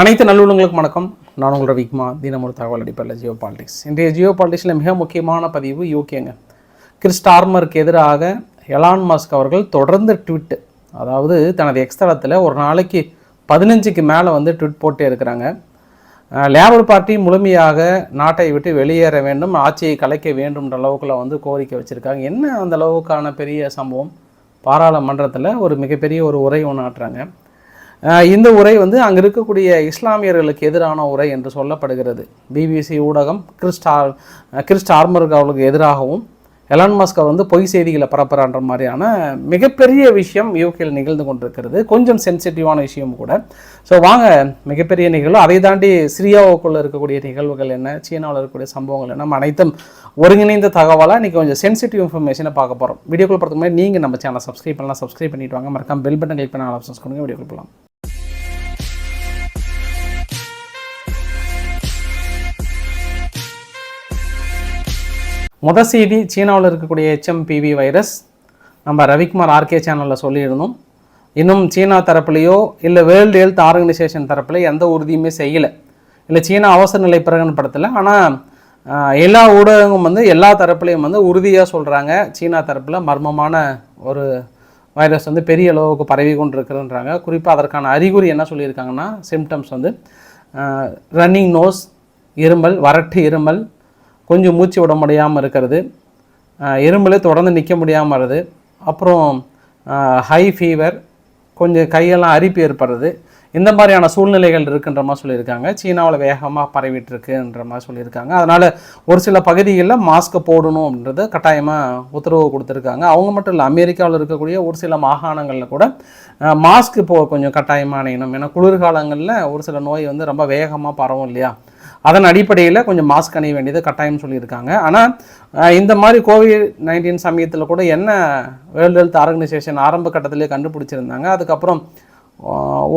அனைத்து நல்லுள்ளங்களுக்கும் வணக்கம். நான் உங்கள் ரவிக்குமா தினம் ஒரு தகவல் அடிப்படையில் ஜியோ பாலிடிக்ஸ். இன்றைய ஜியோ பாலிடிக்ஸில் மிக முக்கியமான பதிவு யூகேங்க கிறிஸ்டார்மருக்கு எதிராக எலான் மாஸ்க் அவர்கள் தொடர்ந்து ட்விட் அதாவது தனது எக்ஸ்தலத்தில் ஒரு நாளைக்கு பதினஞ்சுக்கு மேலே வந்து ட்விட் போட்டே இருக்கிறாங்க. லேபர் பார்ட்டி முழுமையாக நாட்டை விட்டு வெளியேற வேண்டும் ஆட்சியை கலைக்க வேண்டும்ன்ற அளவுக்குள்ள வந்து கோரிக்கை வச்சுருக்காங்க. என்ன அந்த அளவுக்கான பெரிய சம்பவம்? பாராளுமன்றத்தில் ஒரு மிகப்பெரிய ஒரு உரை ஒன்று ஆட்டுறாங்க இந்த உரை வந்து அங்கே இருக்கக்கூடிய இஸ்லாமியர்களுக்கு எதிரான உரை என்று சொல்லப்படுகிறது. பிபிசி ஊடகம் கிறிஸ்டார் கிறிஸ்டார்மருக்கு அவர்களுக்கு எதிராகவும் எலான் மாஸ்கை வந்து பொய் செய்திகளை பரப்புறான்ற மாதிரியான மிகப்பெரிய விஷயம் யூகேயில் நிகழ்ந்து கொண்டிருக்கிறது. கொஞ்சம் சென்சிட்டிவான விஷயம் கூட. ஸோ வாங்க மிகப்பெரிய நிகழ்வு. அதை தாண்டி சிரியாவுக்குள்ளே இருக்கக்கூடிய நிகழ்வுகள் என்ன சீனாவில் இருக்கக்கூடிய சம்பவங்கள் என்ன நம்ம அனைத்தும் ஒருங்கிணைந்த தகவலாக இன்றைக்கி கொஞ்சம் சென்சிட்டிவ் இன்ஃபர்மேஷனை பார்க்க போகிறோம் வீடியோக்குள்ள பார்த்துக்கு முன்னாடி நீங்கள் நம்ம சேனலை சப்ஸ்கிரைப் பண்ணலாம். சப்ஸ்கிரைப் பண்ணிவிட்டு வாங்க. மறக்காம பெல் பட்டன் கிளிக் பண்ண ஆப்ஷன்ஸ் கொடுங்க. வீடியோக்குள்ள போகலாம் முத செய்தி சீனாவில் இருக்கக்கூடிய ஹெச்எம்பிவி வைரஸ். நம்ம ரவிக்குமார் ஆர்கே சேனலில் சொல்லியிருந்தோம். இன்னும் சீனா தரப்புலையோ இல்லை வேர்ல்டு ஹெல்த் ஆர்கனைசேஷன் தரப்புல எந்த உறுதியுமே செய்யலை. இல்லை சீனா அவசர நிலை பிரகடனப்படுத்தலை. ஆனால் எல்லா ஊடகங்களும் வந்து எல்லா தரப்புலையும் வந்து உறுதியாக சொல்கிறாங்க சீனா தரப்பில் மர்மமான ஒரு வைரஸ் வந்து பெரிய அளவுக்கு பரவி கொண்டு இருக்குதுன்றாங்க குறிப்பாக அதற்கான அறிகுறி என்ன சொல்லியிருக்காங்கன்னா சிம்டம்ஸ் வந்து ரன்னிங் நோஸ் இருமல் வறட்டு இருமல் கொஞ்சம் மூச்சு விட முடியாமல் இருக்கிறது. அஹ் இருமலே தொடர்ந்து நிற்க முடியாமல் வருது. அப்புறம் ஹை ஃபீவர் கொஞ்சம் கையெல்லாம் அரிப்பு ஏற்படுறது. இந்த மாதிரியான சூழ்நிலைகள் இருக்குன்ற மாதிரி சொல்லியிருக்காங்க. சீனாவில் வேகமாக பரவிட்டு இருக்குன்ற மாதிரி சொல்லியிருக்காங்க. அதனால் ஒரு சில பகுதிகளில் மாஸ்க்கை போடணும் அப்படின்றத கட்டாயமாக உத்தரவு கொடுத்துருக்காங்க. அவங்க மட்டும் இல்லை அமெரிக்காவில் இருக்கக்கூடிய ஒரு சில மாகாணங்களில் கூட மாஸ்க்கு போ கொஞ்சம் கட்டாயமாக அணியணும். ஏன்னா குளிர்காலங்களில் ஒரு சில நோய் வந்து ரொம்ப வேகமாக பரவும் இல்லையா? அதன் அடிப்படையில் கொஞ்சம் மாஸ்க் அணிய வேண்டியது கட்டாயம் சொல்லியிருக்காங்க. ஆனால் இந்த மாதிரி கோவிட் நைன்டீன் சமயத்தில் கூட என்ன வேர்ல்டு ஹெல்த் ஆர்கனைசேஷன் ஆரம்ப கட்டத்திலே கண்டுபிடிச்சிருந்தாங்க. அதுக்கப்புறம்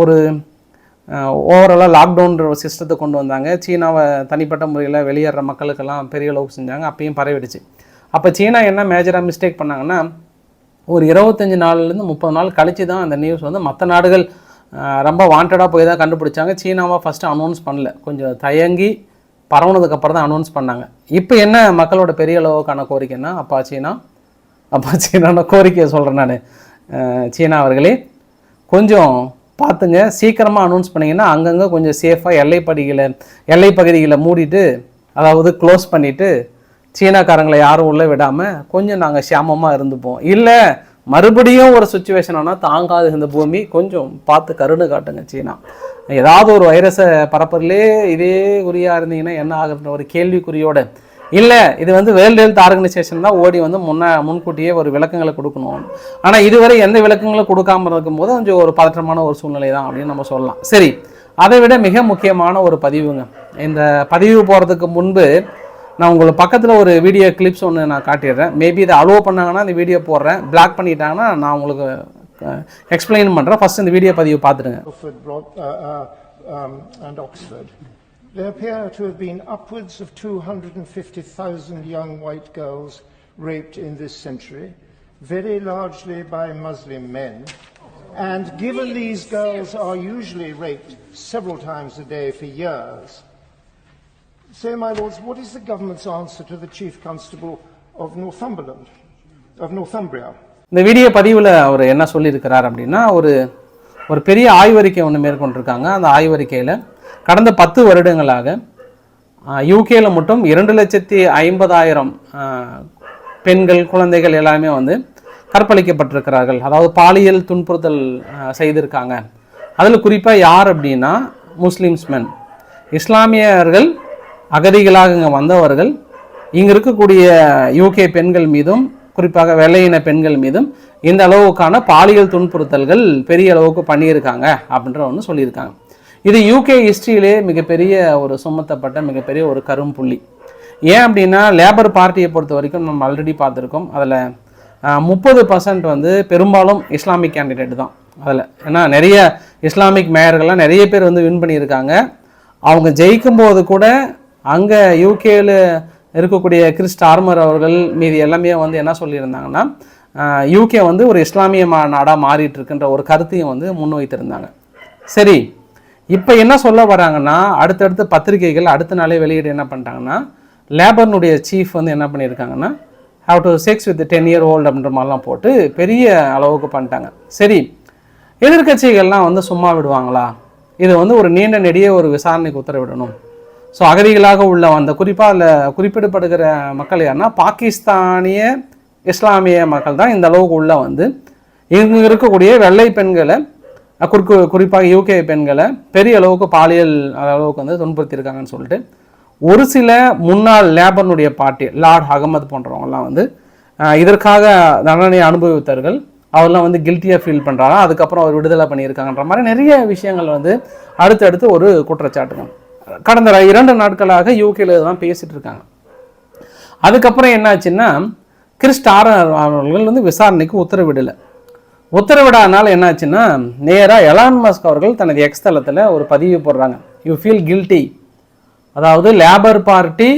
ஒரு ஓவராலாக லாக்டவுன்ற ஒரு சிஸ்டத்தை கொண்டு வந்தாங்க. சீனாவை தனிப்பட்ட முறையில் வெளியேற மக்களுக்கெல்லாம் பெரிய அளவுக்கு செஞ்சாங்க. அப்பயும் பரவிடுச்சு. அப்போ சீனா என்ன மேஜராக மிஸ்டேக் பண்ணாங்கன்னா ஒரு இருபத்தஞ்சி நாள்லேருந்து முப்பது நாள் கழித்து தான் அந்த நியூஸ் வந்து மற்ற நாடுகள் ரொம்ப வாண்டடாக போய் தான் கண்டுபிடிச்சாங்க. சீனாவை ஃபஸ்ட்டு அனௌன்ஸ் பண்ணல. கொஞ்சம் தயங்கி பரவுனதுக்கப்புறம் தான் அனௌன்ஸ் பண்ணாங்க. இப்போ என்ன மக்களோட பெரிய அளவுக்கான கோரிக்கைன்னா அப்பா சீனா அப்பா சீனான கோரிக்கையை சொல்கிறேன் நான். சீனா அவர்களே கொஞ்சம் பார்த்துங்க. சீக்கிரமாக அனௌன்ஸ் பண்ணிங்கன்னா அங்கங்கே கொஞ்சம் சேஃபாக எல்லைப்படிகளை எல்லை பகுதிகளை மூடிட்டு அதாவது க்ளோஸ் பண்ணிவிட்டு சீனாக்காரங்களை யாரும் உள்ளே விடாமல் கொஞ்சம் நாங்கள் சேமமாக இருந்துப்போம். இல்லை மறுபடியும் ஒரு சுச்சுவேஷன் ஆனால் தாங்காது இந்த பூமி. கொஞ்சம் பார்த்து கருணை காட்டுங்க சீனா. ஏதாவது ஒரு வைரஸை பரப்புறதுலே இதே குறியாக இருந்தீங்கன்னா என்ன ஆகுதுன்ற ஒரு கேள்விக்குறியோட. இல்லை இது வந்து வேர்ல்டு ஹெல்த் ஆர்கனைசேஷன் தான் ஓடி வந்து முன்ன முன்கூட்டியே ஒரு விளக்கங்களை கொடுக்கணும். ஆனால் இதுவரை எந்த விளக்கங்களும் கொடுக்காம இருக்கும்போது கொஞ்சம் ஒரு பதற்றமான ஒரு சூழ்நிலை தான் அப்படின்னு நம்ம சொல்லலாம். சரி அதை விட மிக முக்கியமான ஒரு பதிவுங்க. இந்த பதிவு போகிறதுக்கு முன்பு நான் உங்களுக்கு பக்கத்தில் ஒரு வீடியோ கிளிப்ஸ் ஒன்று நான் காட்டிடுறேன் மேபி இதை அலோவ் பண்ணாங்கன்னா இந்த வீடியோ போடுறேன் பிளாக் பண்ணிட்டாங்கன்னா நான் உங்களுக்கு எக்ஸ்பிளைன் பண்ணுறேன் ஃபஸ்ட் இந்த வீடியோ பதிவு பார்த்துடுங்க there appear to have been upwards of 250,000 young white girls raped in this century, very largely by Muslim men. And given these girls are usually raped several times a day for years, so, my lords, what is the government's answer to the Chief Constable of Northumberland, of Northumbria? இந்த video பதிவில் அவர் என்ன சொல்லியிருக்கிறார் அப்படின்னா ஒரு ஒரு பெரிய ஆய்வறிக்கை ஒன்று மேற்கொண்டிருக்காங்க. அந்த ஆய்வறிக்கையில் கடந்த பத்து வருடங்களாக யூகேயில் மட்டும் இரண்டு லட்சத்தி ஐம்பதாயிரம் பெண்கள் குழந்தைகள் எல்லாமே வந்து கற்பழிக்கப்பட்டிருக்கிறார்கள். அதாவது பாலியல் துன்புறுத்தல் செய்திருக்காங்க. அதில் குறிப்பாக யார் அப்படின்னா முஸ்லீம்ஸ் மென் இஸ்லாமியர்கள் அகதிகளாக இங்கே வந்தவர்கள் இங்கே இருக்கக்கூடிய யூகே பெண்கள் மீதும் குறிப்பாக வெள்ளையின பெண்கள் மீதும் இந்த அளவுக்கான பாலியல் துன்புறுத்தல்கள் பெரிய அளவுக்கு பண்ணியிருக்காங்க அப்படின்ற ஒன்று சொல்லியிருக்காங்க. இது யூகே ஹிஸ்ட்ரியிலே மிகப்பெரிய ஒரு சுமத்தப்பட்ட மிகப்பெரிய ஒரு கரும்புள்ளி. ஏன் அப்படின்னா லேபர் பார்ட்டியை பொறுத்த வரைக்கும் நம்ம ஆல்ரெடி பார்த்துருக்கோம். அதில் முப்பது பர்சன்ட் வந்து பெரும்பாலும் இஸ்லாமிக் கேண்டிடேட் தான். அதில் ஏன்னா நிறைய இஸ்லாமிக் மேயர்கள்லாம் நிறைய பேர் வந்து வின் பண்ணியிருக்காங்க. அவங்க ஜெயிக்கும் போது கூட அங்கே யூகேயில் இருக்கக்கூடிய கிறிஸ்ட் ஆர்மர் அவர்கள் மீதி எல்லாமே வந்து என்ன சொல்லியிருந்தாங்கன்னா யூகே வந்து ஒரு இஸ்லாமிய மா நாடாக மாறிட்டு இருக்கின்ற ஒரு கருத்தையும் வந்து முன்வைத்திருந்தாங்க. சரி இப்போ என்ன சொல்ல வராங்கன்னா அடுத்தடுத்து பத்திரிகைகள் அடுத்த நாளே வெளியிட என்ன பண்ணிட்டாங்கன்னா லேபர்னுடைய சீஃப் வந்து என்ன பண்ணியிருக்காங்கன்னா have to sex with ten year old அப்படின்ற மாதிரிலாம் போட்டு பெரிய அளவுக்கு பண்ணிட்டாங்க. சரி எதிர்க்கட்சிகள்லாம் வந்து சும்மா விடுவாங்களா? இது வந்து ஒரு நீண்ட நெடிய ஒரு விசாரணைக்கு உத்தரவிடணும். ஸோ அகதிகளாக உள்ள அந்த குறிப்பாக அதில் குறிப்பிடப்படுகிற மக்கள் யாருன்னா பாகிஸ்தானிய இஸ்லாமிய மக்கள் தான் இந்த அளவுக்கு உள்ள வந்து. இங்கே இருக்கக்கூடிய வெள்ளை பெண்களை குறுக்கு குறிப்பாக யூகே பெண்களை பெரிய அளவுக்கு பாலியல் அளவுக்கு வந்து துன்புறுத்தியிருக்காங்கன்னு சொல்லிட்டு ஒரு சில முன்னாள் லேபனுடைய பார்ட்டி லார்ட் அகமது போன்றவங்கலாம் வந்து இதற்காக தண்டனை அனுபவித்தார்கள் அவர்லாம் வந்து கில்ட்டியாக ஃபீல் பண்ணுறாங்க அதுக்கப்புறம் அவர் விடுதலை பண்ணியிருக்காங்கன்ற மாதிரி நிறைய விஷயங்கள் வந்து அடுத்தடுத்து ஒரு குற்றச்சாட்டுகள். கடந்த இரண்டு நாட்களாக யூகேல தான் பேசிட்டு இருக்காங்க. அதுக்கப்புறம் என்னாச்சுன்னா கிறிஸ்டார் அவர்கள் வந்து விசாரணைக்கு உத்தரவிடலை. உத்தரவிடாதனால என்னாச்சுன்னா நேராக எலான் மஸ்க் அவர்கள் தனது எக்ஸ் தளத்தில் ஒரு பதிவு போடுறாங்க. யூ ஃபீல் கில்ட்டி அதாவது லேபர் பார்ட்டி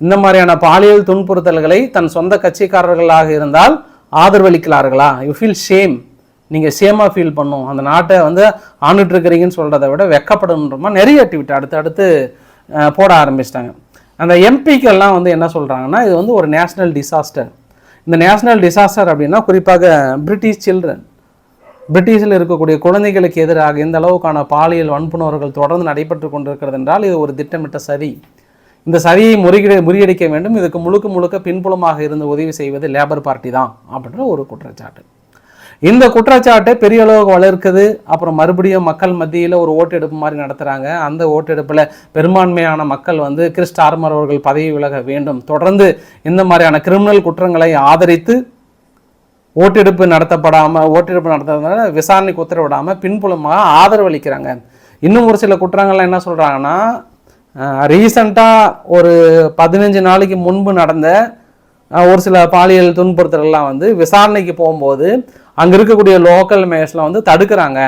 இந்த மாதிரியான பாலியல் துன்புறுத்தல்களை தன் சொந்த கட்சிக்காரர்களாக இருந்தால் ஆதரவளிக்கிறார்களா? யூ ஃபீல் ஷேம் நீங்கள் சேமாக ஃபீல் பண்ணும். அந்த நாட்டை வந்து ஆண்டுட்டு இருக்கிறீங்கன்னு சொல்கிறத விட வெக்கப்படணுன்றமா நிறைய ஆக்டிவிட்டி அடுத்து அடுத்து போட ஆரம்பிச்சிட்டாங்க. அந்த எம்பிக்கெல்லாம் வந்து என்ன சொல்கிறாங்கன்னா இது வந்து ஒரு நேஷ்னல் டிசாஸ்டர் இந்த நேஷ்னல் டிசாஸ்டர் அப்படின்னா குறிப்பாக பிரிட்டிஷ் சில்ட்ரன் பிரிட்டிஷில் இருக்கக்கூடிய குழந்தைகளுக்கு எதிராக இந்த அளவுக்கான பாலியல் வன்புணர்வுகள் தொடர்ந்து நடைபெற்று கொண்டிருக்கிறது என்றால் இது ஒரு திட்டமிட்ட சதி. இந்த சதியை முறிகிட முறியடிக்க வேண்டும். இதுக்கு முழுக்க முழுக்க பின்புலமாக இருந்து உதவி செய்வது லேபர் பார்ட்டி தான் அப்படின்ற ஒரு குற்றச்சாட்டு. இந்த குற்றச்சாட்டை பெரிய அளவுக்கு வளர்க்குது. அப்புறம் மறுபடியும் மக்கள் மத்தியில் ஒரு ஓட்டெடுப்பு மாதிரி நடத்துகிறாங்க அந்த ஓட்டெடுப்பில் பெரும்பான்மையான மக்கள் வந்து கிறிஸ்ட் ஆர்மர் அவர்கள் பதவி விலக வேண்டும். தொடர்ந்து இந்த மாதிரியான கிரிமினல் குற்றங்களை ஆதரித்து ஓட்டெடுப்பு நடத்தப்படாமல் ஓட்டெடுப்பு நடத்துறதுனால விசாரணைக்கு உத்தரவிடாமல் பின்புலமாக ஆதரவளிக்கிறாங்க இன்னும் ஒரு சில குற்றங்கள்லாம் என்ன சொல்கிறாங்கன்னா ரீசண்டாக ஒரு பதினஞ்சு நாளைக்கு முன்பு நடந்த ஒரு சில பாலியல் துன்புறுத்தல்கள்லாம் வந்து விசாரணைக்கு போகும்போது அங்கே இருக்கக்கூடிய லோக்கல் மேயர்ஸ்லாம் வந்து தடுக்கிறாங்க.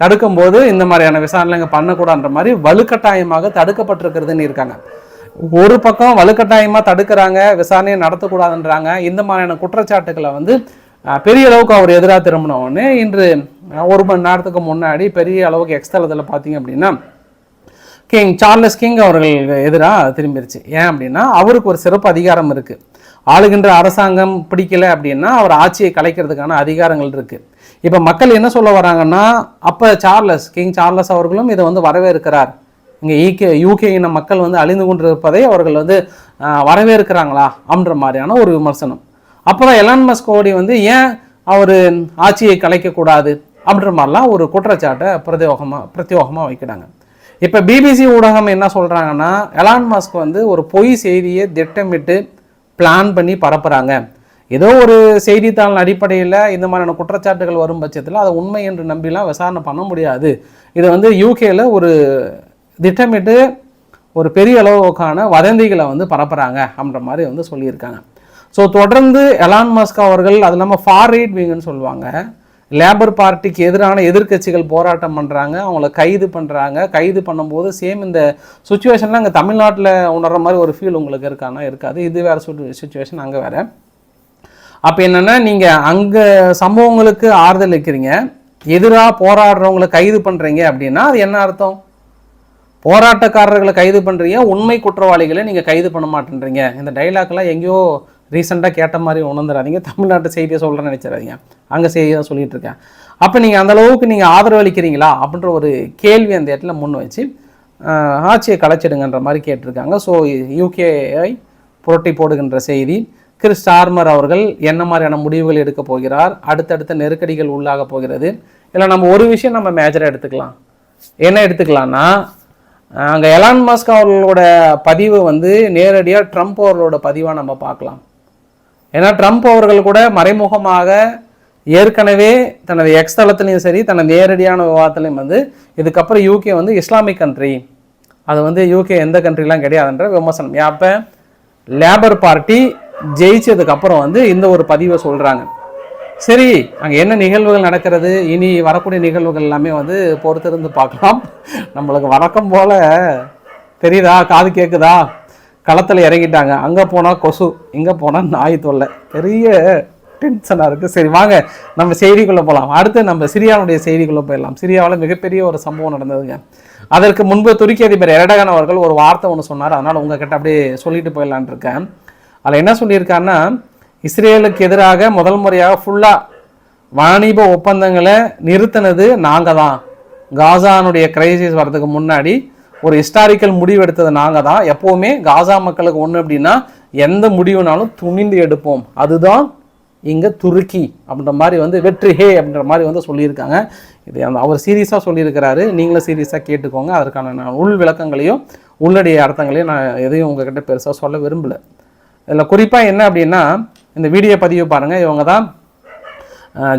தடுக்கும்போது இந்த மாதிரியான விசாரணைங்க பண்ணக்கூடாதுன்ற மாதிரி வலுக்கட்டாயமாக தடுக்கப்பட்டிருக்கிறதுன்னு இருக்காங்க. ஒரு பக்கம் வலுக்கட்டாயமாக தடுக்கிறாங்க விசாரணையை நடத்தக்கூடாதுன்றாங்க. இந்த மாதிரியான குற்றச்சாட்டுக்களை வந்து பெரிய அளவுக்கு அவர் எதிராக திரும்பினவுடனே இன்று ஒரு மணி நேரத்துக்கு முன்னாடி பெரிய அளவுக்கு எக்ஸ்தலத்தில் பார்த்தீங்க அப்படின்னா கிங் சார்லஸ் கிங் அவர்கள் எதிராக திரும்பிடுச்சு ஏன் அப்படின்னா அவருக்கு ஒரு சிறப்பு அதிகாரம் இருக்குது ஆளுகின்ற அரசாங்கம் பிடிக்கல அப்படின்னா அவர் ஆட்சியை கலைக்கிறதுக்கான அதிகாரங்கள் இருக்குது இப்போ மக்கள் என்ன சொல்ல வராங்கன்னா அப்போ சார்லஸ் கிங் சார்லஸ் அவர்களும் இதை வந்து வரவேற்கிறார். இங்கே ஈகே யூகே இன மக்கள் வந்து அழிந்து கொண்டிருப்பதை அவர்கள் வந்து வரவேற்கிறாங்களா அப்படின்ற மாதிரியான ஒரு விமர்சனம். அப்போ தான் எலான் மஸ்க் ஓடி வந்து ஏன் அவர் ஆட்சியை கலைக்கக்கூடாது அப்படின்ற மாதிரிலாம் ஒரு குற்றச்சாட்டை பிரத்யோகமாக பிரத்யோகமாக வைக்கிறாங்க. இப்போ பிபிசி ஊடகம் என்ன சொல்கிறாங்கன்னா எலான் மஸ்க் வந்து ஒரு பொய் செய்தியை திட்டமிட்டு பிளான் பண்ணி பரப்புகிறாங்க ஏதோ ஒரு செய்தித்தாள் அடிப்படையில் இந்த மாதிரியான குற்றச்சாட்டுகள் வரும் பட்சத்தில் அதை உண்மை என்று நம்பிலாம் விசாரணை பண்ண முடியாது. இதை வந்து யூகேயில் ஒரு திட்டமிட்டு ஒரு பெரிய அளவுக்கான வதந்திகளை வந்து பரப்புகிறாங்க அப்படின்ற மாதிரி வந்து சொல்லியிருக்காங்க. ஸோ தொடர்ந்து எலான் மஸ்க் அவர்கள் அது இல்லாமல் ஃபார் ரைட் விங்குன்னு சொல்லுவாங்க. லேபர் பார்ட்டிக்கு எதிரான எதிர்க்கட்சிகள் போராட்டம் பண்ணுறாங்க அவங்கள கைது பண்ணுறாங்க கைது பண்ணும்போது சேம் இந்த சுச்சுவேஷன்லாம் இங்கே தமிழ்நாட்டில் உணர்ற மாதிரி ஒரு ஃபீல் உங்களுக்கு இருக்கானா இருக்காது. இது வேறு சுச்சுவேஷன் அங்கே வேறு. அப்போ என்னென்னா நீங்கள் அங்கே சம்பவங்களுக்கு ஆறுதல் வைக்கிறீங்க. எதிராக போராடுறவங்களை கைது பண்ணுறீங்க அப்படின்னா அது என்ன அர்த்தம்? போராட்டக்காரர்களை கைது பண்ணுறீங்க உண்மை குற்றவாளிகளை நீங்கள் கைது பண்ண மாட்டேன்றீங்க. இந்த டைலாக்லாம் எங்கேயோ ரீசெண்டாக கேட்ட மாதிரி உணர்ந்துடாதீங்க தமிழ்நாட்டு செய்தியை சொல்கிறேன்னு நினச்சிடாதீங்க. அங்கே செய்தியாக சொல்லிகிட்டு சொல்லிட்டு இருக்கேன். அப்போ நீங்கள் அந்தளவுக்கு நீங்கள் ஆதரவளிக்கிறீங்களா அப்படின்ற ஒரு கேள்வி அந்த இடத்துல முன் வச்சு ஆட்சியை கலைச்சிடுங்கன்ற மாதிரி கேட்டிருக்காங்க. ஸோ யூகேஐ புரட்டி போடுகின்ற செய்தி கிறிஸ் ஸ்டார்மர் அவர்கள் என்ன மாதிரியான முடிவுகள் எடுக்க போகிறார் அடுத்தடுத்த நெருக்கடிகள் உள்ளாக போகிறது. இல்லை நம்ம ஒரு விஷயம் நம்ம மேஜராக எடுத்துக்கலாம். என்ன எடுத்துக்கலாம்னா அங்கே எலான் மாஸ்க் அவர்களோட பதிவு வந்து நேரடியாக ட்ரம்ப் அவர்களோட பதிவாக நம்ம பார்க்கலாம். ஏன்னா ட்ரம்ப் அவர்கள் கூட மறைமுகமாக ஏற்கனவே தனது எக்ஸ் தளத்துலையும் சரி தனது நேரடியான விவாதத்துலையும் வந்து இதுக்கப்புறம் யூகே வந்து இஸ்லாமிக் கண்ட்ரி அது வந்து யூகே எந்த கண்ட்ரிலாம் கிடையாதுன்ற விமர்சனம். அப்போ லேபர் பார்ட்டி ஜெயிச்சதுக்கப்புறம் வந்து இந்த ஒரு பதிவை சொல்கிறாங்க சரி அங்கே என்ன நிகழ்வுகள் நடக்கிறது? இனி வரக்கூடிய நிகழ்வுகள் எல்லாமே வந்து பொறுத்திருந்து பார்க்கலாம். நம்மளுக்கு வழக்கம் போல தெரியுதா? காது கேட்குதா களத்தில் இறங்கிட்டாங்க. அங்கே போனால் கொசு இங்கே போனால் நாய் தொல்லை. பெரிய டென்ஷனாக இருக்குது சரி வாங்க நம்ம செய்திக்குள்ளே போகலாம் அடுத்து நம்ம சிரியாவுடைய செய்திக்குள்ளே போயிடலாம். சிரியாவில் மிகப்பெரிய ஒரு சம்பவம் நடந்ததுங்க. அதற்கு முன்பு துருக்கி அதிபர் எரடகன் அவர்கள் ஒரு வார்த்தை ஒன்று சொன்னார். அதனால் உங்ககிட்ட அப்படியே சொல்லிட்டு போயிடலான் இருக்கேன். அதில் என்ன சொல்லியிருக்காருன்னா இஸ்ரேலுக்கு எதிராக முதல் முறையாக ஃபுல்லாக வாணிப ஒப்பந்தங்களை நிறுத்தினது நாங்கள் தான் காசானுடைய கிரைசிஸ் வர்றதுக்கு முன்னாடி ஒரு ஹிஸ்டாரிக்கல் முடிவு எடுத்தது நாங்கள் தான். எப்போவுமே காசா மக்களுக்கு ஒன்று அப்படின்னா எந்த முடிவுனாலும் துணிந்து எடுப்போம். அதுதான் இங்கே துருக்கி அப்படின்ற மாதிரி வந்து வெற்றி ஹே அப்படின்ற மாதிரி வந்து சொல்லியிருக்காங்க. இது அந்த அவர் சீரியஸாக சொல்லியிருக்கிறாரு. நீங்களும் சீரியஸாக கேட்டுக்கோங்க. அதற்கான நான் உள் விளக்கங்களையும் உள்ளடைய அர்த்தங்களையும் நான் எதையும் உங்ககிட்ட பெருசாக சொல்ல விரும்பலை. இதில் குறிப்பாக என்ன அப்படின்னா இந்த வீடியோ பதிவு பாருங்கள் இவங்க தான்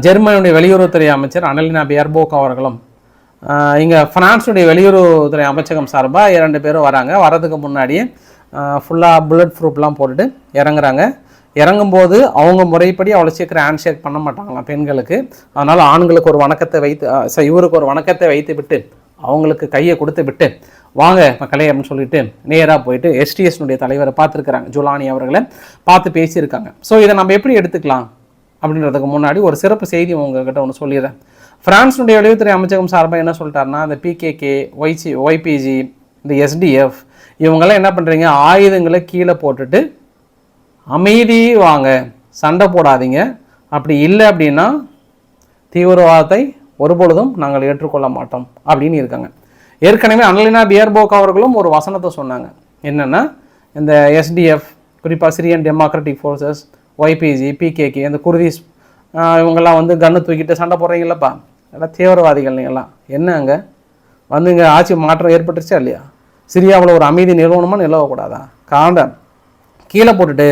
ஜெர்மனியுடைய வெளியுறவுத்துறை அமைச்சர் அனலினா பியர்போக் அவர்களும். இங்கே ஃப்ரான்ஸுடைய வெளியுறவுத்துறை அமைச்சகம் சார்பாக இரண்டு பேரும் வராங்க. வரதுக்கு முன்னாடியே ஃபுல்லாக புல்லட் ப்ரூஃப்லாம் போட்டுட்டு இறங்குறாங்க. இறங்கும்போது அவங்க முறைப்படி அவ்வளோ சீக்கிரம் ஹேண்ட் ஷேக் பண்ண மாட்டாங்களாம் பெண்களுக்கு. அதனால் ஆண்களுக்கு ஒரு வணக்கத்தை வைத்து இவருக்கு ஒரு வணக்கத்தை வைத்து விட்டு அவங்களுக்கு கையை கொடுத்து விட்டு வாங்க மக்களே அப்படின்னு சொல்லிட்டு நேராக போயிட்டு எஸ்டிஎஸ்னுடைய தலைவரை பார்த்துருக்குறாங்க. ஜுலானி அவர்களை பார்த்து பேசியிருக்காங்க. ஸோ இதை நம்ம எப்படி எடுத்துக்கலாம்? அப்படின்றதுக்கு முன்னாடி ஒரு சிறப்பு செய்தி உங்ககிட்ட ஒன்று சொல்லிடுறேன். ஃப்ரான்ஸுடைய வெளியுறவுத்துறை அமைச்சகம் சார்பாக என்ன சொல்லிட்டாருன்னா இந்த பிகேகே ஒய்சி ஒய்பிஜி இந்த எஸ்டிஎஃப் இவங்கெல்லாம் என்ன பண்ணுறீங்க ஆயுதங்களை கீழே போட்டுட்டு அமைதி வாங்க சண்டை போடாதீங்க. அப்படி இல்லை அப்படின்னா தீவிரவாதத்தை ஒருபொழுதும் நாங்கள் ஏற்றுக்கொள்ள மாட்டோம் அப்படின்னு இருக்காங்க. ஏற்கனவே அனலினா பியர்போக் அவர்களும் ஒரு வசனத்தை சொன்னாங்க. என்னென்னா இந்த எஸ்டிஎஃப் குறிப்பாக Syrian democratic forces YPG PKK இந்த குருதிஸ் இவங்கெல்லாம் வந்து கன்று தூக்கிட்டு சண்டை போடுறீங்களப்பா எல்லாம் தீவிரவாதிகள் நீங்கள்லாம். என்ன அங்கே? வந்து இங்கே ஆட்சி மாற்றம் ஏற்பட்டுருச்சா இல்லையா? சிரியாவில் ஒரு அமைதி நிறுவனமாக நிலவக்கூடாதா? காண்டம் கீழே போட்டுட்டு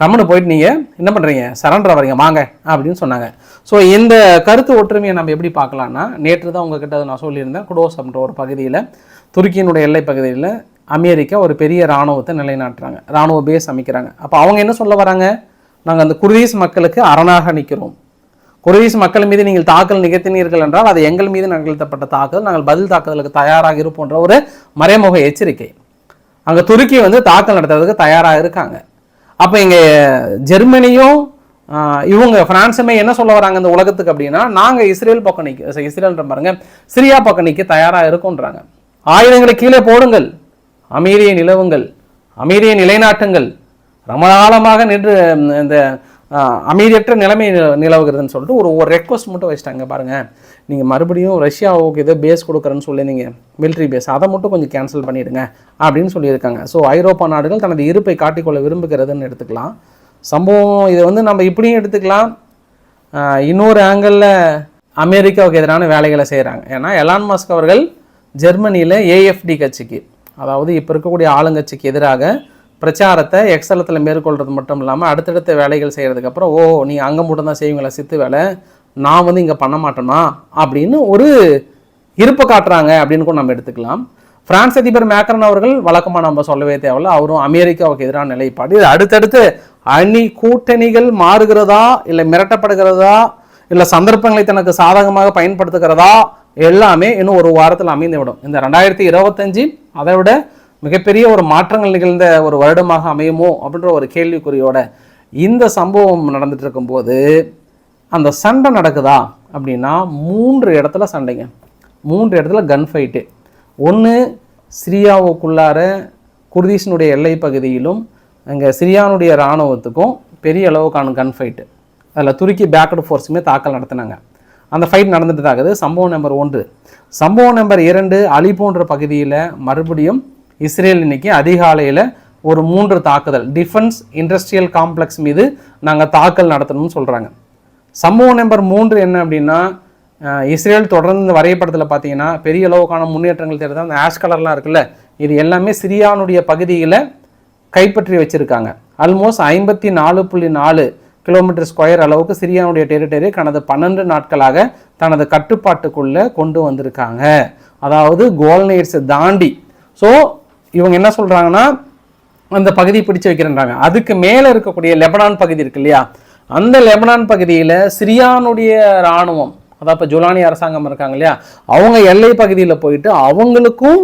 கம்முன்னு போயிட்டு நீங்கள் என்ன பண்ணுறீங்க சரண்டர் வரீங்க. வாங்க அப்படின்னு சொன்னாங்க. ஸோ இந்த கருத்து ஒற்றுமையை நம்ம எப்படி பார்க்கலான்னா நேற்று தான் உங்ககிட்ட நான் சொல்லியிருந்தேன். குடோஸ் அப்படின்ற ஒரு பகுதியில் துருக்கியினுடைய எல்லை பகுதியில் அமெரிக்கா ஒரு பெரிய இராணுவத்தை நிலைநாட்டுறாங்க. இராணுவ பேஸ் அமைக்கிறாங்க. அப்போ அவங்க என்ன சொல்ல வராங்க? நாங்கள் அந்த குர்தீஸ் மக்களுக்கு அரணாக நிற்கிறோம். குர்தீஸ் மக்கள் மீது நீங்கள் தாக்கல் நிகழ்த்தினீர்கள் என்றால் அது எங்கள் மீது நிகழ்த்தப்பட்ட தாக்குதல். நாங்கள் பதில் தாக்குதலுக்கு தயாராக இருப்போன்ற ஒரு மறைமுக எச்சரிக்கை. அங்கே துருக்கி வந்து தாக்கல் நடத்துறதுக்கு தயாராக இருக்காங்க. அப்போ இங்கே ஜெர்மனியும் இவங்க ஃப்ரான்ஸுமே என்ன சொல்ல வராங்க இந்த உலகத்துக்கு அப்படின்னா நாங்கள் இஸ்ரேல் பக்கம் நிற்க இஸ்ரேல்ன்ற பாருங்க சிரியா பக்கம் நிற்க தயாராக இருக்குன்றாங்க ஆயுதங்களை கீழே போடுங்கள். அமைதியை நிலவுங்கள். அமைதியை நிலைநாட்டுங்கள். ரொம்ப காலமாக நின்று இந்த அமைதியற்ற நிலைமை நிலவுகிறதுன்னு சொல்லிட்டு ஒரு ஒரு ரெக்வஸ்ட் மட்டும் வச்சிட்டாங்க பாருங்கள் நீங்கள் மறுபடியும் ரஷ்யாவுக்கு ஏதோ பேஸ் கொடுக்குறேன்னு சொல்லி நீங்கள் மிலிட்ரி பேஸ் அதை மட்டும் கொஞ்சம் கேன்சல் பண்ணிவிடுங்க அப்படின்னு சொல்லியிருக்காங்க. ஸோ ஐரோப்பா நாடுகள் தனது இருப்பை காட்டிக்கொள்ள விரும்புகிறதுன்னு எடுத்துக்கலாம். சம்பவம் இதை வந்து நம்ம இப்படியும் எடுத்துக்கலாம். இன்னொரு ஆங்கிளில் அமெரிக்காவுக்கு எதிரான வேலைகளை செய்கிறாங்க ஏன்னா எலான் மாஸ்க் அவர்கள் ஜெர்மனியில் ஏஎஃப்டி கட்சிக்கு அதாவது இப்போ இருக்கக்கூடிய ஆளுங்கட்சிக்கு எதிராக பிரச்சாரத்தை எக்ஸலத்தில் மேற்கொள்கிறது மட்டும் இல்லாமல் அடுத்தடுத்த வேலைகள் செய்கிறதுக்கு அப்புறம் ஓ நீ அங்கே மட்டும் தான் செய்வீங்களா? சித்து வேலை? நான் வந்து இங்கே பண்ண மாட்டேனா? அப்படின்னு ஒரு இருப்பு காட்டுறாங்க அப்படின்னு கூட நம்ம எடுத்துக்கலாம். பிரான்ஸ் அதிபர் மேக்ரன் அவர்கள் வழக்கமாக நம்ம சொல்லவே தேவையில்ல. அவரும் அமெரிக்காவுக்கு எதிரான நிலைப்பாடு. இது அடுத்தடுத்து அணி கூட்டணிகள் மாறுகிறதா இல்லை மிரட்டப்படுகிறதா இல்லை சந்தர்ப்பங்களை தனக்கு சாதகமாக பயன்படுத்துகிறதா எல்லாமே இன்னும் ஒரு வாரத்தில் அமைந்துவிடும். இந்த ரெண்டாயிரத்தி இருபத்தஞ்சு அதை விட மிகப்பெரிய ஒரு மாற்றங்கள் நிகழ்ந்த ஒரு வருடமாக அமையுமோ அப்படின்ற ஒரு கேள்விக்குறியோட இந்த சம்பவம் நடந்துட்டு இருக்கும்போது அந்த சண்டை நடக்குதா அப்படின்னா மூன்று இடத்துல சண்டைங்க. மூன்று இடத்துல கன் ஃபைட்டு ஒன்று சிரியாவுக்குள்ளார குர்தீஷனுடைய எல்லை பகுதியிலும் அங்கே சிரியானுடைய இராணுவத்துக்கும் பெரிய அளவுக்கான கன் ஃபைட்டு அதில் துருக்கி பேக்கடு ஃபோர்ஸுமே தாக்கல் நடத்தினாங்க. அந்த ஃபைட் நடந்துட்டு தான் இருக்குது சம்பவம் நம்பர் ஒன்று. சம்பவம் நம்பர் இரண்டு அலிபோன்ற பகுதியில் மறுபடியும் இஸ்ரேல் இன்னைக்கு அதிகாலையில் ஒரு மூன்று தாக்குதல் டிஃபென்ஸ் இண்டஸ்ட்ரியல் காம்ப்ளெக்ஸ் மீது நாங்கள் தாக்கல் நடத்தணும்னு சொல்கிறாங்க சம்பவம் நம்பர் மூன்று என்ன அப்படின்னா இஸ்ரேல் தொடர்ந்து இந்த வரைபடத்தில் பார்த்தீங்கன்னா பெரிய அளவுக்கான முன்னேற்றங்கள் தெரியுது அந்த ஆஷ் கலர்லாம் இருக்குல்ல இது எல்லாமே சிரியானுடைய பகுதியில் கைப்பற்றி வச்சுருக்காங்க. ஆல்மோஸ்ட் ஐம்பத்தி நாலு புள்ளி நாலு கிலோமீட்டர் ஸ்கொயர் அளவுக்கு சிரியானுடைய டெரிட்டரி கடந்த பன்னெண்டு நாட்களாக தனது கட்டுப்பாட்டுக்குள்ளே கொண்டு வந்திருக்காங்க. அதாவது கோல்நைட்ஸை தாண்டி. ஸோ இவங்க என்ன சொல்கிறாங்கன்னா அந்த பகுதி பிடிச்சு வைக்கிறேன்றாங்க. அதுக்கு மேலே இருக்கக்கூடிய லெபனான் பகுதி இருக்கு இல்லையா? அந்த லெபனான் பகுதியில் சிரியானுடைய இராணுவம் அதாவது இப்போ ஜுலானி அரசாங்கம் இருக்காங்க இல்லையா? அவங்க எல்லை பகுதியில் போயிட்டு அவங்களுக்கும்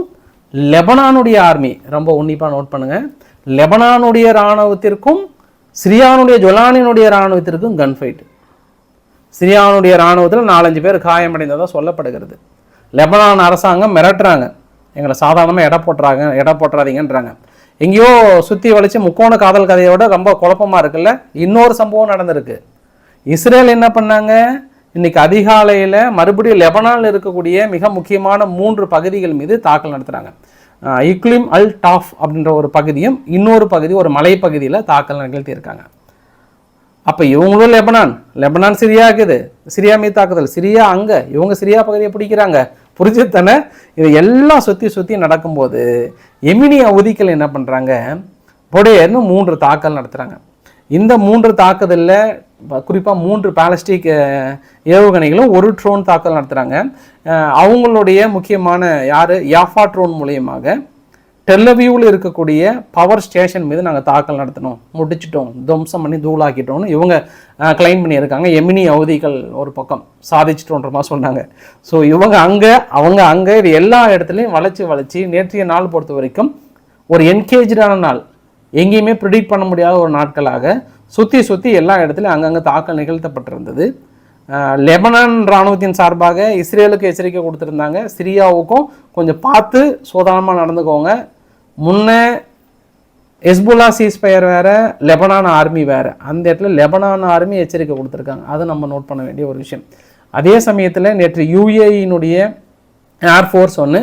லெபனானுடைய ஆர்மி ரொம்ப உன்னிப்பாக நோட் பண்ணுங்கள் லெபனானுடைய இராணுவத்திற்கும் சிரியானுடைய ஜொலானினுடைய இராணுவத்திற்கும் கன் ஃபைட் சிரியானுடைய இராணுவத்தில் நாலஞ்சு பேர் காயமடைந்ததாக சொல்லப்படுகிறது. லெபனான் அரசாங்கம் மிரட்டுறாங்க. எங்களை சாதாரணமாக எடை போட்டுறாங்க எடை போட்டுறாதீங்கன்றாங்க. எங்கேயோ சுற்றி வலிச்சு முக்கோண காதல் கதையோட ரொம்ப குழப்பமா இருக்குல்ல? இன்னொரு சம்பவம் நடந்திருக்கு. இஸ்ரேல் என்ன பண்ணாங்க? இன்னைக்கு அதிகாலையில் மறுபடியும் லெபனானில் இருக்கக்கூடிய மிக முக்கியமான மூன்று பகுதிகள் மீது தாக்கல் நடத்துகிறாங்க இக்லிம் அல் டாஃப் அப்படின்ற ஒரு பகுதியும் இன்னொரு பகுதி ஒரு மலைப்பகுதியில் தாக்கல் நிகழ்த்தியிருக்காங்க. அப்போ இவங்களும் லெபனான். லெபனான் சிரியா இருக்குது. சிரியா மீது தாக்குதல். சிரியா அங்கே. இவங்க சிரியா பகுதியை பிடிக்கிறாங்க. புரிஞ்சத்தனை இது எல்லாம் சுற்றி சுற்றி நடக்கும்போது எமினி அவதிகள் என்ன பண்ணுறாங்க பொடையர்னு மூன்று தாக்கல் நடத்துகிறாங்க இந்த மூன்று தாக்குதலில் குறிப்பாக மூன்று பாலஸ்டிக் ஏவுகணைகளும் ஒரு ட்ரோன் தாக்கல் நடத்துகிறாங்க அவங்களுடைய முக்கியமான யார்? யாஃபா ட்ரோன் மூலியமாக. டெல்லவியூவில் இருக்கக்கூடிய பவர் ஸ்டேஷன் மீது நாங்கள் தாக்கல் நடத்தினோம். முடிச்சிட்டோம். துவம்சம் பண்ணி தூளாக்கிட்டோம்னு இவங்க கிளைம் பண்ணியிருக்காங்க. எமினி அவதிகள் ஒரு பக்கம். சாதிச்சிட்டோன்ற மாதிரி சொன்னாங்க. ஸோ இவங்க அங்கே அவங்க அங்கே இது எல்லா இடத்துலையும் வளைச்சி வளைச்சி நேற்றைய நாள் பொறுத்த வரைக்கும் ஒரு என்கேஜான நாள். எங்கேயுமே ப்ரிடிக்ட் பண்ண முடியாத ஒரு நாட்களாக சுற்றி சுற்றி எல்லா இடத்துலையும் அங்கங்கே தாக்கல் நிகழ்த்தப்பட்டிருந்தது. லெபனான் இராணுவத்தின் சார்பாக இஸ்ரேலுக்கு எச்சரிக்கை கொடுத்துருந்தாங்க. சிரியாவுக்கும் கொஞ்சம் பார்த்து சோதனமாக நடந்துக்கோங்க. முன்னே ஹெஸ்புல்லா சீஸ்பயர் வேறு லெபனான் ஆர்மி வேறு. அந்த இடத்துல லெபனான் ஆர்மி எச்சரிக்கை கொடுத்துருக்காங்க. அதை நம்ம நோட் பண்ண வேண்டிய ஒரு விஷயம். அதே சமயத்தில் நேற்று யூஏயினுடைய ஏர்ஃபோர்ஸ் ஒன்று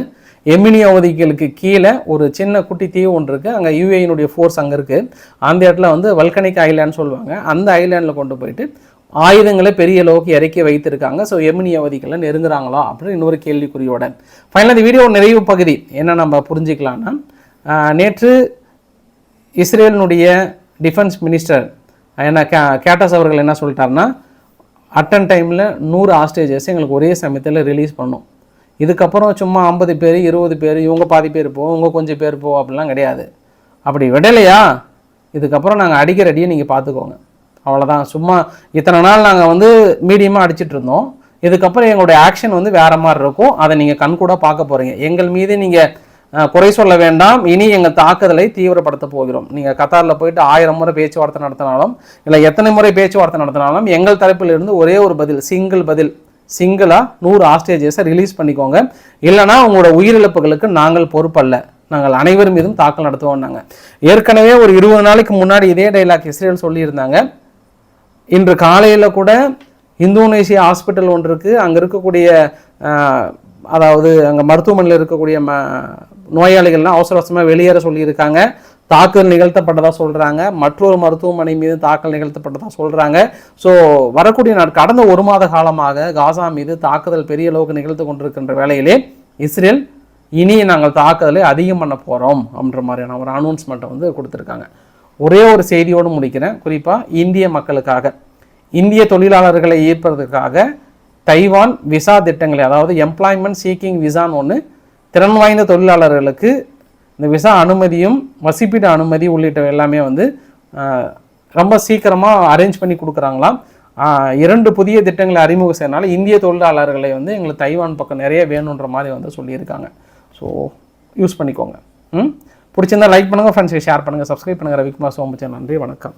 எமினி அவதிகளுக்கு கீழே ஒரு சின்ன குட்டி தீவு ஒன்று இருக்குது அங்கே யூஏயினுடைய ஃபோர்ஸ் அங்கே இருக்குது அந்த இடத்துல வந்து வல்கனிக் ஐலாண்ட் சொல்லுவாங்க. அந்த ஐலாண்டில் கொண்டு போயிட்டு ஆயுதங்களை பெரிய அளவுக்கு இறக்கி வைத்திருக்காங்க. ஸோ எமினி அவதிகளை நெருங்குறாங்களா? அப்படின்னு இன்னொரு கேள்விக்குறியோட. ஃபைனலாக இந்த வீடியோ நிறைவு பகுதி. என்ன நம்ம புரிஞ்சுக்கலாம்னா நேற்று இஸ்ரேலினுடைய டிஃபென்ஸ் மினிஸ்டர் என்ன கே கேட்டஸ் அவர்கள் என்ன சொல்லிட்டாருன்னா அட்டன் டைமில் நூறு ஆஸ்டேஜஸ் எங்களுக்கு ஒரே சமயத்தில் ரிலீஸ் பண்ணும். இதுக்கப்புறம் சும்மா ஐம்பது பேர் இருபது பேர் இவங்க பாதி பேர் போ இவங்க கொஞ்சம் பேர் போ அப்படிலாம் கிடையாது. அப்படி விடலையா? இதுக்கப்புறம் நாங்கள் அடிக்கிற அடியை நீங்கள் பார்த்துக்கோங்க. அவ்வளோதான் சும்மா இத்தனை நாள் நாங்கள் வந்து மீடியமாக அடிச்சிட்டு இருந்தோம். இதுக்கப்புறம் எங்களுடைய ஆக்ஷன் வந்து வேறு மாதிரி இருக்கும். அதை நீங்கள் கண்கூட பார்க்க போகிறீங்க எங்கள் மீது நீங்கள் குறை சொல்ல வேண்டாம். இனி எங்கள் தாக்குதலை தீவிரப்படுத்த போகிறோம். நீங்கள் கத்தாரில் போயிட்டு ஆயிரம் முறை பேச்சுவார்த்தை நடத்தினாலும் இல்லை எத்தனை முறை பேச்சுவார்த்தை நடத்தினாலும் எங்கள் தரப்பிலிருந்து ஒரே ஒரு பதில் சிங்கிள் பதில் சிங்கிளாக நூறு ஆஸ்டேஜஸை ரிலீஸ் பண்ணிக்கோங்க. இல்லைனா உங்களோட உயிரிழப்புகளுக்கு நாங்கள் பொறுப்பல்ல. நாங்கள் அனைவரும் மீதும் தாக்கல் நடத்துவோம்னாங்க. ஏற்கனவே ஒரு இருபது நாளைக்கு முன்னாடி இதே டைலாக் இஸ்ரேல் சொல்லியிருந்தாங்க. இன்று காலையில் கூட இந்தோனேஷியா ஹாஸ்பிட்டல் ஒன்று இருக்குது அங்கே இருக்கக்கூடிய அதாவது அங்கே மருத்துவமனையில் இருக்கக்கூடிய ம நோயாளிகள்லாம் அவசர அவசரமாக வெளியேற சொல்லியிருக்காங்க. தாக்குதல் நிகழ்த்தப்பட்டதாக சொல்கிறாங்க மற்றொரு மருத்துவமனை மீது தாக்கல் நிகழ்த்தப்பட்டதாக சொல்கிறாங்க ஸோ வரக்கூடிய நாள் கடந்த ஒரு மாத காலமாக காசா மீது தாக்குதல் பெரிய அளவுக்கு நிகழ்த்து கொண்டிருக்கின்ற வேளையிலே இஸ்ரேல் இனி நாங்கள் தாக்குதலை அதிகம் பண்ண போகிறோம் அப்படின்ற மாதிரியான ஒரு அனௌன்ஸ்மெண்ட்டை வந்து கொடுத்துருக்காங்க. ஒரே ஒரு செய்தியோடு முடிக்கிறேன். குறிப்பாக இந்திய மக்களுக்காக இந்திய தொழிலாளர்களை ஈர்ப்பதற்காக தைவான் விசா திட்டங்களை அதாவது எம்ப்ளாய்மெண்ட் சீக்கிங் விசான்னு ஒன்று திறன் வாய்ந்த தொழிலாளர்களுக்கு இந்த விசா அனுமதியும் வசிப்பிட அனுமதி உள்ளிட்ட எல்லாமே வந்து ரொம்ப சீக்கிரமாக அரேஞ்ச் பண்ணி கொடுக்குறாங்களாம். இரண்டு புதிய திட்டங்களை அறிமுகம் செய்யறனால இந்திய தொழிலாளர்களை வந்து எங்களுக்கு தைவான் பக்கம் நிறைய வேணுன்ற மாதிரி வந்து சொல்லியிருக்காங்க. ஸோ யூஸ் பண்ணிக்கோங்க. ம்? பிடிச்சிருந்தா லைக் பண்ணுங்கள் ஃப்ரெண்ட்ஸை ஷேர் பண்ணுங்கள் சப்ஸ்கிரைப் பண்ணுங்கள் ரவிக்குமார் சோமச்சன் நன்றி வணக்கம்.